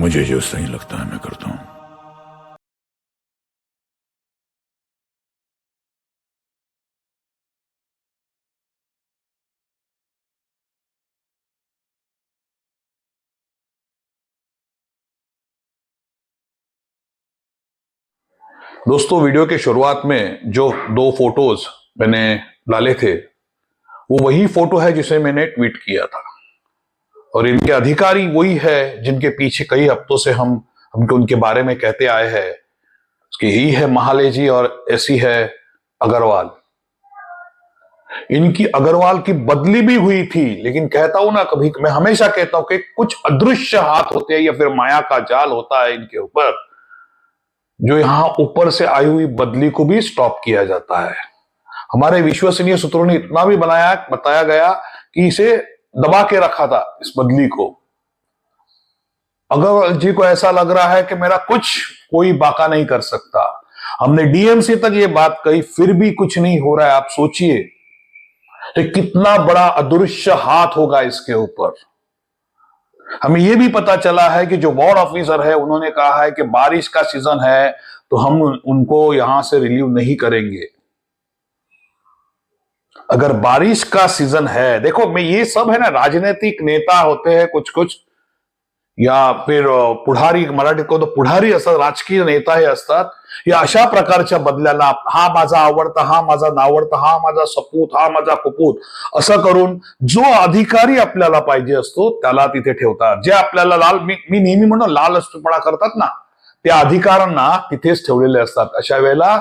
मुझे जो सही लगता है मैं करता हूँ। दोस्तों, वीडियो के शुरुआत में जो दो फ़ोटोज़ मैंने डाले थे, वो वही फ़ोटो है जिसे मैंने ट्वीट किया था। और इनके अधिकारी वही है जिनके पीछे कई हफ्तों से हम हमको उनके बारे में कहते आए हैं। कि यही है महाले जी और ऐसी है अग्रवाल। इनकी अग्रवाल की बदली भी हुई थी, लेकिन कहता हूँ ना कभी, मैं हमेशा कहता हूँ कि कुछ अदृश्य हाथ होते हैं या फिर माया का जाल होता है इनके ऊपर, जो यहाँ ऊपर से आई हुई बदली को भी स्टॉप किया जाता है। हमारे विश्वसनीय सूत्रों ने इतना भी बनाया, बताया गया कि इसे दबा के रखा था इस बदली को। अगर जी को ऐसा लग रहा है कि मेरा कुछ कोई बाका नहीं कर सकता। हमने डीएमसी तक ये बात कही, फिर भी कुछ नहीं हो रहा है। आप सोचिए कि कितना बड़ा अदृश्य हाथ होगा इसके ऊपर। हमें यह भी पता चला है कि जो वार्ड ऑफिसर है, उन्होंने कहा है कि बारिश का सीज़न है तो हम उनको यहाँ से रिलीव नहीं करेंगे। अगर बारिश का सीजन है देखो मैं ये सब है ना राजनीतिक नेता होते हैं कुछ कुछ या फिर पुढारी मराठीत को तो पुढारी असतात राजकीय नेता हे असतात या अशा प्रकारच्या बदल्याला हा माझा आवडता हा माझा नावडता हा माझा सपूत हा माझा कुपूत असं करून जो अधिकारी आपल्याला पाहिजे असतो त्याला तिथे ठेवतात. जे आपल्याला लाल मी मी नेहमी म्हणून लाल असतोपणा करतात ना त्या अधिकाऱ्यांना तिथेच ठेवलेले असतात. अशा वेळेला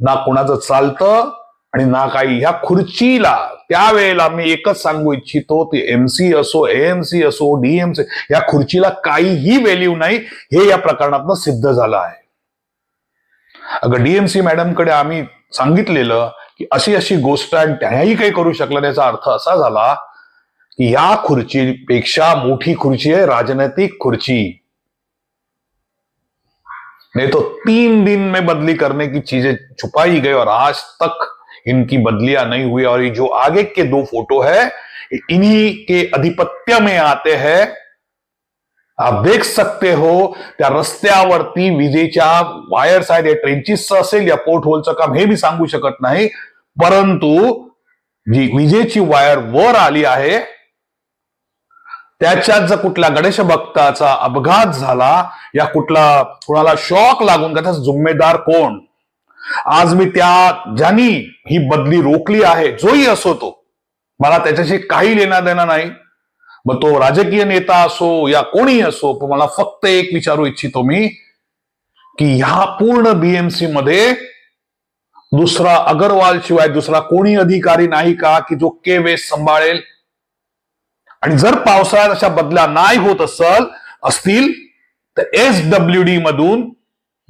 ना कोणाचं चालतं आणि ना काही ह्या खुर्चीला त्यावेळेला मी एकच सांगू इच्छितो ती एमसी असो एएमसी असो डीएमसी या खुर्चीला काहीही व्हॅल्यू नाही हे या प्रकरणातनं सिद्ध झालं आहे. अगं डीएमसी मॅडमकडे आम्ही सांगितलेलं की अशी अशी गोष्ट आणि त्याही काही करू शकलं त्याचा अर्थ असा झाला की या खुर्चीपेक्षा मोठी खुर्ची आहे राजनैतिक खुर्ची. नहीं तो तीन दिन में बदली करने की चीजें छुपाई गई और आज तक इनकी बदलियां नहीं हुई और ये जो आगे के दो फोटो है इन्हीं के अधिपत्य में आते हैं। आप देख सकते हो त्या रस्त्यावरती विजेच्या वायर्स आहेत या ट्रेंचीसचं असेल या पोर्ट होलचं काम हे मी सांगू शकत नाही परंतु जी विजेची वायर वर आली आहे त्याच्यात जर कुठल्या गणेश भक्ताचा अपघात झाला या कुठला कुणाला शॉक लागून त्याचा जुम्मेदार कोण? आज मी त्या ज्यांनी ही बदली रोखली आहे जोही असो तो मला त्याच्याशी काही लेना देणं नाही. मग तो राजकीय नेता असो या कोणी असो पण मला फक्त एक विचारू इच्छितो मी की ह्या पूर्ण बीएमसी मध्ये दुसरा अगरवाल शिवाय दुसरा कोणी अधिकारी नाही का की जो के वेस सांभाळेल? आणि जर पावसाळ्यात अशा बदल्या नाही होत असल असतील तर एस डब्ल्यू डी मधून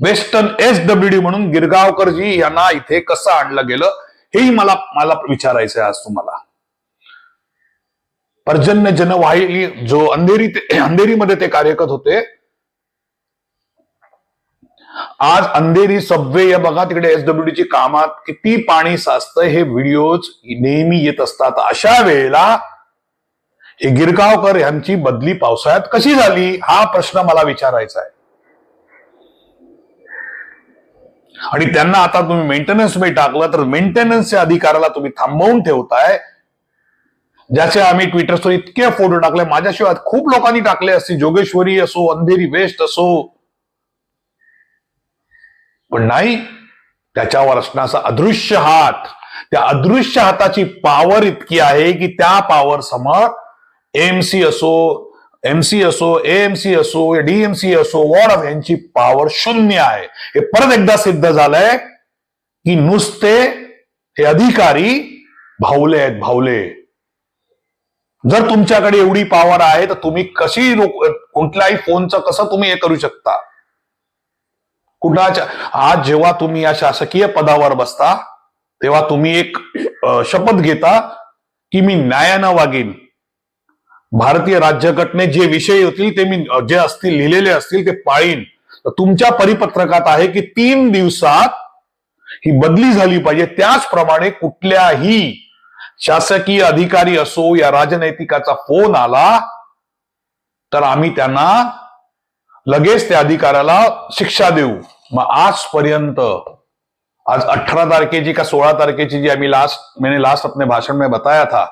वेस्टर्न एस डब्ल्यू डी म्हणून गिरगावकरजी यांना इथे कसं आणलं गेलं हेही मला मला विचारायचं आहे आज तुम्हाला. पर्जन्य जनवाहिनी जो अंधेरी ते अंधेरीमध्ये ते कार्यरत होते. आज अंधेरी सबवे या बघा तिकडे एसडब्ल्यू ची कामात किती पाणी साचतं हे व्हिडिओज नेहमी येत असतात. अशा वेळेला हे गिरगावकर यांची बदली पावसाळ्यात कशी झाली हा प्रश्न मला विचारायचा आहे. आणि त्यांना आता तुम्ही मेंटेनन्समध्ये टाकलं तर मेंटेनन्सच्या अधिकाराला तुम्ही थांबवून ठेवताय. ज्याचे आम्ही ट्विटरवर इतके फोटो टाकले माझ्याशिवाय खूप लोकांनी टाकले असतील. जोगेश्वरी असो अंधेरी वेस्ट असो. पण नाही त्याच्यावर असण्याचा अदृश्य हात त्या अदृश्य हाताची पावर इतकी आहे की त्या पावर समोर एमसी असो एमसी असो एएमसी असो या डीएमसी असो वॉर्ड ऑफ यांची पॉवर शून्य आहे. हे परत एकदा सिद्ध झालंय की नुसते हे अधिकारी भावले आहेत भावले जर तुमच्याकडे एवढी पॉवर आहे तर तुम्ही कशी कुठल्याही फोनचं कसं तुम्ही हे करू शकता? कुणाच्या आज जेव्हा तुम्ही या शासकीय पदावर बसता तेव्हा तुम्ही एक शपथ घेता की मी न्यायानं वागेन. भारतीय राज्यघटने जे विषय होतील ते मी जे असतील लिहिलेले असतील ते पाळीन. तर तुमच्या परिपत्रकात आहे की तीन दिवसात ही बदली झाली पाहिजे. त्याचप्रमाणे कुठल्याही शासकीय अधिकारी असो या राजनैतिकाचा फोन आला तर आम्ही त्यांना लगेच त्या अधिकाऱ्याला शिक्षा देऊ. मग आजपर्यंत आज अठारह तारखेची का सोलह तारखेची जी अभी लास्ट मैंने लास्ट अपने भाषण में बताया था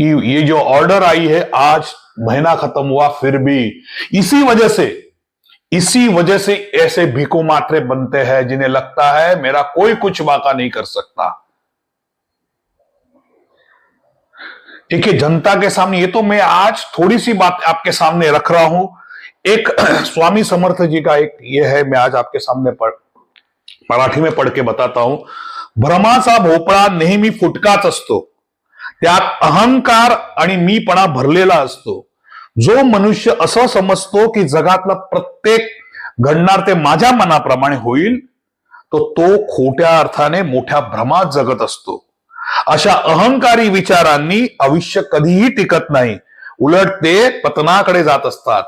कि ये जो ऑर्डर आई है, आज महीना खत्म हुआ, फिर भी। इसी वजह से, इसी वजह से ऐसे भिको मात्रे बनते हैं जिन्हें लगता है, मेरा कोई कुछ वाका नहीं कर सकता। देखिए, जनता के सामने, ये तो मैं आज थोड़ी सी बात आपके सामने रख रहा हूँ। एक स्वामी समर्थ जी का एक ये है, मैं आज आपके सामने पढ़, मराठी में पढ़ के बताता हूँ। भ्रमाचा भोपळा नेहमी फुटकाच असतो त्यात अहंकार आणि मीपणा भरलेला असतो. जो मनुष्य असं समजतो की जगातला प्रत्येक घडणार ते माझ्या मनाप्रमाणे होईल तो तो खोट्या अर्थाने मोठ्या भ्रमात जगत असतो. अशा अहंकारी विचारांनी आयुष्य कधीही टिकत नाही. उलट ते पतनाकडे जात असतात.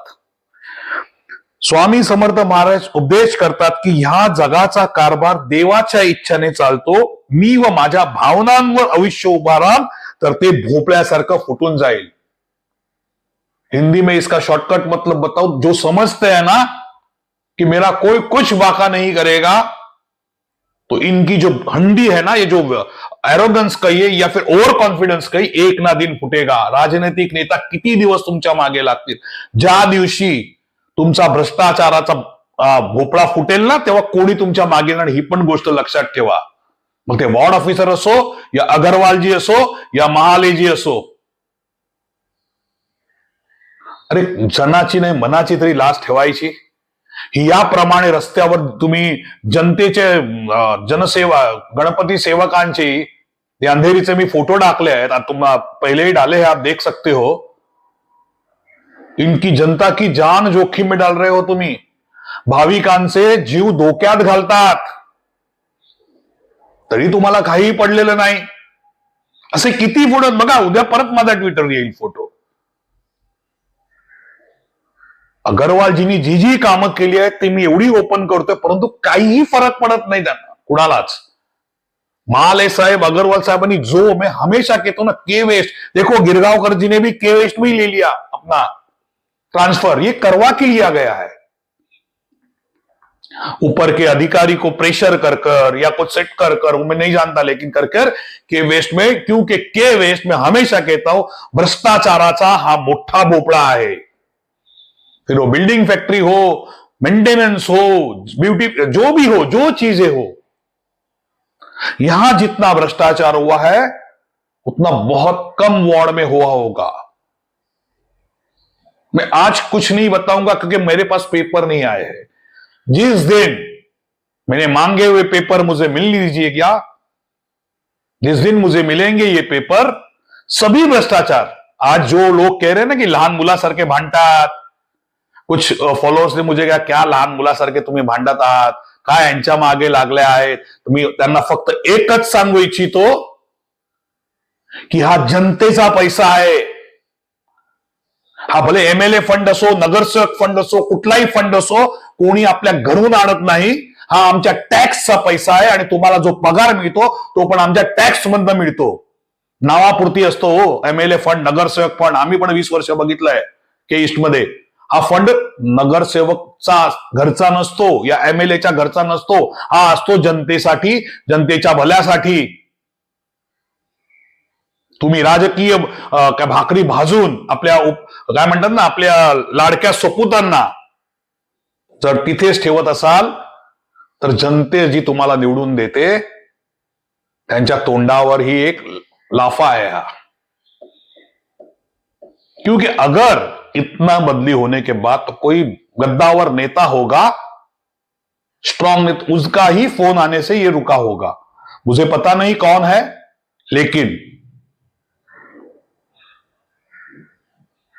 स्वामी समर्थ महाराज उपदेश करतात की ह्या जगाचा कारभार देवाच्या इच्छेने चालतो. मी व माझ्या भावनांवर आयुष्य उभाराम तर ते भोपळ्यासारखं फुटून जाईल. हिंदी में इसका शॉर्टकट मतलब बताओ जो समझते हैं ना कि मेरा कोई कुछ वाका नहीं करेगा तो इनकी जो हंडी है ना ये जो एरोगन्स कहिए या फिर ओव्हर कॉन्फिडन्स कही एक ना दिन फुटेगा। राजनैतिक नेता किती दिवस तुमच्या मागे लागतील? ज्या दिवशी तुमचा भ्रष्टाचाराचा भोपळा फुटेल ना तेव्हा कोणी तुमच्या मागे ना ही पण गोष्ट लक्षात ठेवा. मग ते वॉर्ड ऑफिसर असो या अगरवालजी असो या महालेजी असो. अरे जनाची नाही मनाची तरी लाच ठेवायची. ही याप्रमाणे रस्त्यावर तुम्ही जनतेचे जनसेवा गणपती सेवकांची अंधेरीचे मी फोटो टाकले आहेत तुम्हाला पहिलेही डाले हैं आप देख सकते हो. इनकी जनता की जान जोखीम में डाल रहे हो तुम्ही. भाविकांचे जीव धोक्यात घालतात. तरी तुम्हाला काहीही पडलेलं नाही. असे किती फोटो बघा उद्या परत माझा ट्विटर येईल फोटो. अगरवालजींनी जी जी कामं केली आहेत ते मी एवढी ओपन करतोय परंतु काहीही फरक पडत नाही त्यांना. कुणालाच. माले साहेब अग्रवाल साहेबांनी जो मैं हमेशा कहता हूं ना के वेस्ट देखो गिरगांवकर जी ने भी के वेस्ट में ही ले लिया अपना. ट्रांसफर ये करवा के लिया गया है. ऊपर के अधिकारी को प्रेशर कर कर या कुछ सेट कर कर मैं नहीं जानता, लेकिन कर कर के वेस्ट में, क्योंकि के वेस्ट में हमेशा कहता हूँ भ्रष्टाचाराचा हा मोठा भोपळा आहे फिर वो बिल्डिंग फैक्ट्री हो, मेंटेनेंस हो, ब्यूटी, जो भी हो, जो चीज़ें हो, यहाँ जितना भ्रष्टाचार हुआ है, उतना बहुत कम वार्ड में हुआ होगा। मैं आज कुछ नहीं बताऊँगा, क्योंकि मेरे पास पेपर नहीं आए हैं। जिस दिन मैंने मांगे हुए पेपर मुझे मिल लीजिए क्या जिस दिन मुझे मिलेंगे ये पेपर सभी भ्रष्टाचार। आज जो लोग कह रहे हैं ना कि लहान मुलासारखे भांडतात कुछ फॉलोअर्सने मुझे कहा क्या लहान मुलासारखे तुम्ही भांडत आहात काय यांच्या मागे लागले आहेत? तुम्ही त्यांना फक्त एकच सांगू इच्छितो की हा जनतेचा पैसा आहे. हा भले एमएलए फंड असो नगरसेवक फंड असो कुठलाही फंड असो कोणी आपल्या घरून आणत नाही हा आमच्या टॅक्सचा पैसा आहे आणि तुम्हाला जो पगार मिळतो तो पण आमच्या टॅक्स मधनं मिळतो. नावापुरती असतो हो एमएलए फंड नगरसेवक फंड आम्ही पण वीस वर्ष बघितलंय के ईस्टमध्ये हा फंड नगरसेवकचा घरचा नसतो या एमएलएच्या घरचा नसतो. हा असतो जनतेसाठी जनतेच्या भल्यासाठी. तुम्ही राजकीय काय भाकरी भाजून आपल्या उप- काय म्हणतात ना आपल्या लाडक्या सपूतांना जर तिथेच ठेवत असाल, तर जनते जी तुम्हाला निवडून देते, त्यांच्या तोंडावर ही एक लाफा है हा. क्योंकि अगर इतना बदली होने के बाद तो कोई गद्दावर नेता होगा स्ट्रांग नेता, उसका ही फ़ोन आने से ये रुका होगा। मुझे पता नहीं कौन है, लेकिन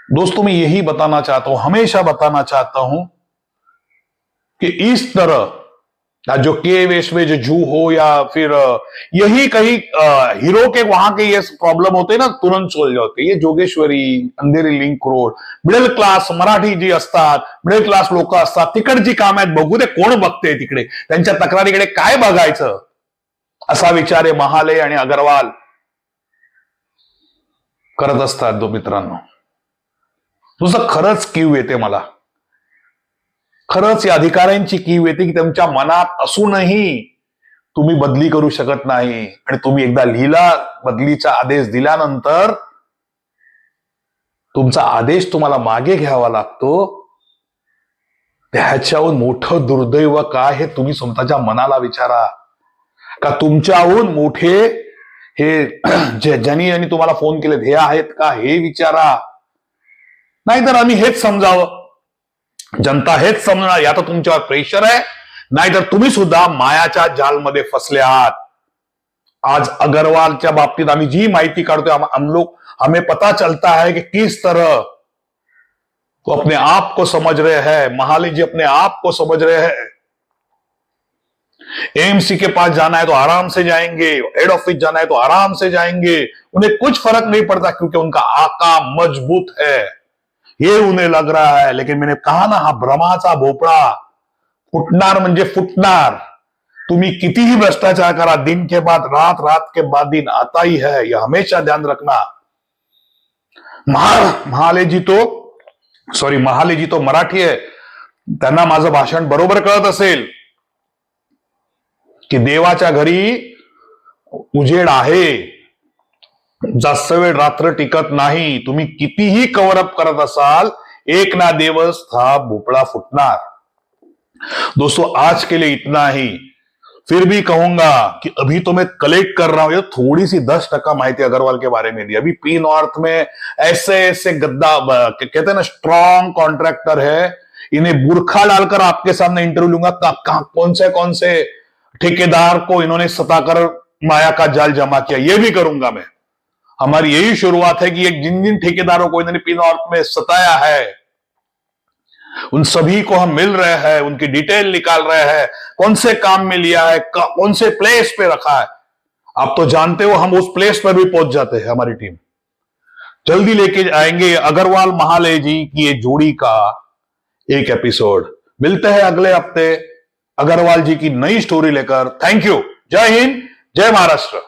दोस्तों, मैं यही बताना चाहता हूँ, हमेशा बताना चाहता हूँ कि इस तरह जो के वेश में जो जू हो या फिर यही कहीं हीरो के वहां के ये प्रॉब्लेम होते ना तुरंत सोल जाते ये Jogeshwari Andheri link road middle class Marathi जी असतात मिडल क्लास लोक असतात तिकडची काम आहेत बघू दे कोण बघते तिकडे. त्यांच्या तक्रारीकडे काय बघायचं? असा विचार आहे महाले आणि अगरवाल. करत असतात दो मित्रांनो. तुझं खरंच क्यू येते मला. खरंच या अधिकाऱ्यांची कीव येते की तुमच्या मनात असूनही तुम्ही बदली करू शकत नाही. आणि तुम्ही एकदा लिहिला बदलीचा आदेश दिल्यानंतर तुमचा आदेश तुम्हाला मागे घ्यावा लागतो. त्याच्याहून मोठं दुर्दैव काय हे तुम्ही स्वतःच्या मनाला विचारा. का तुमच्याहून मोठे हे जे ज्यांनी यांनी तुम्हाला फोन केले हे आहेत का हे विचारा. नाहीतर आम्ही हेच समजावं. जनता हेच समजणार या तर तुमच्यावर प्रेशर आहे. नाहीतर तुम्ही सुद्धा मायाच्या जालमध्ये फसले आहात. आज अग्रवालच्या बाबतीत आम्ही जी माहिती काढतोय हम लोग हमें पता चलता है कि किस तरह. तो अपने आप को समझ रहे हैं. महाली जी अपने आप को समझ रहे हैं. एमसी के पास जाना है तो आराम से जाएँगे. हेड ऑफ़िस जाना है तो आराम से जाएँगे. उन्हें कुछ फ़र्क नहीं पड़ता क्योंकि उनका आका मज़बूत है. ये उन्हें लग रहा है लेकिन मैंने कहा ना हा भ्रमाचा भोपळा फुटणार म्हणजे फुटणार. तुम्ही कितीही भ्रष्टाचार करा दिन के बाद रात रात के बाद दिन आता ही है यह हमेशा ध्यान रखना. महा महाले जी तो सॉरी महाले जी तो मराठी आहे त्यांना माझं भाषण बरोबर कळत असेल की देवाच्या घरी उजेड आहे. जास्त वेळ रात्र टिकत नाही. तुम्ही कितीही कव्हर अप करत असाल एक ना दिवस हा भोपळा फुटणार. दोस्तों आज के लिए इतना ही. फिर भी कहूँगा कि अभी तो मैं कलेक्ट कर रहा हूँ. थोड़ी सी दस टका माहिती अग्रवाल के बारे में दी. अभी पी नॉर्थ में ऐसे ऐसे गद्दा कहते हैं ना स्ट्रॉन्ग कॉन्ट्रैक्टर है. इन्हें बुरखा डालकर आपके सामने इंटरव्यू लूँगा. का, का, कौन से कौन से ठेकेदार को इन्होंने सताकर माया का जाल जमा किया? ये भी करूँगा मैं. हमारी यही शुरुआत है कि ये जिन जिन ठेकेदारों को इन्होंने पी नॉर्थ में सताया है, उन सभी को हम मिल रहे हैं, उनकी डिटेल निकाल रहे हैं, कौन से काम में लिया है कौन से प्लेस पे रखा है। आप तो जानते हो, हम उस प्लेस पर भी पहुँच जाते हैं, हमारी टीम। जल्दी लेके आएँगे अग्रवाल महाले जी की ये जोड़ी का एक एपिसोड। मिलते हैं अगले हफ़्ते, अग्रवाल जी की नई स्टोरी लेकर। Thank you. जय हिंद, जय महाराष्ट्र।